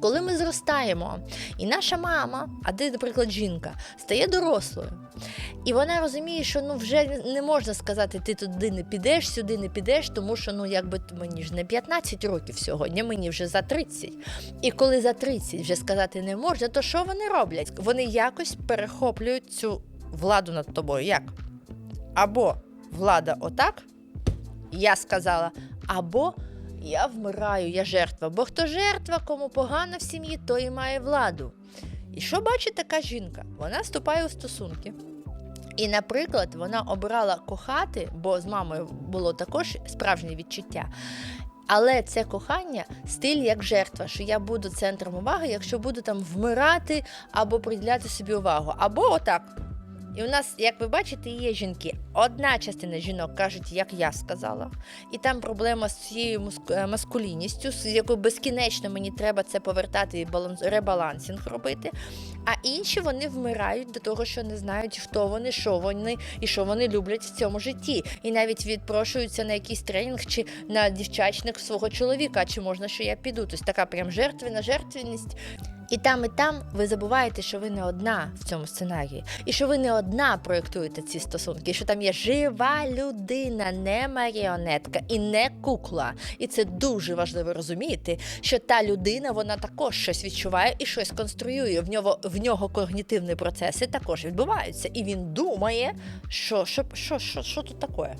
Коли ми зростаємо, і наша мама, а ти, наприклад, жінка, стає дорослою, і вона розуміє, що ну вже не можна сказати, ти туди не підеш, сюди не підеш, тому що ну якби мені ж не 15 років сьогодні, мені вже за 30. І коли за 30 вже сказати не можна, то що вони роблять? Вони якось перехоплюють цю владу над тобою. Як? Або влада отак, я сказала, або я вмираю, я жертва. Бо хто жертва, кому погано в сім'ї, той і має владу. І що бачить така жінка? Вона вступає у стосунки. І, наприклад, вона обрала кохати, бо з мамою було також справжнє відчуття. Але це кохання стиль як жертва, що я буду центром уваги, якщо буду там вмирати або приділяти собі увагу. Або отак. І у нас, як ви бачите, є жінки. Одна частина жінок кажуть, як я сказала, і там проблема з цією е, маскулінністю, з якою безкінечно мені треба це повертати і баланс, ребалансінг робити. А інші вони вмирають до того, що не знають, хто вони, що вони і що вони люблять в цьому житті. І навіть відпрошуються на якийсь тренінг чи на дівчачник свого чоловіка, чи можна, що я піду. Тобто така прям жертвена жертвеність. І там, і там ви забуваєте, що ви не одна в цьому сценарії, і що ви не одна проєктуєте ці стосунки, і що там є жива людина, не маріонетка і не кукла. І це дуже важливо розуміти, що та людина вона також щось відчуває і щось конструює. В нього в нього когнітивні процеси також відбуваються, і він думає, що, що, що, що, що тут таке.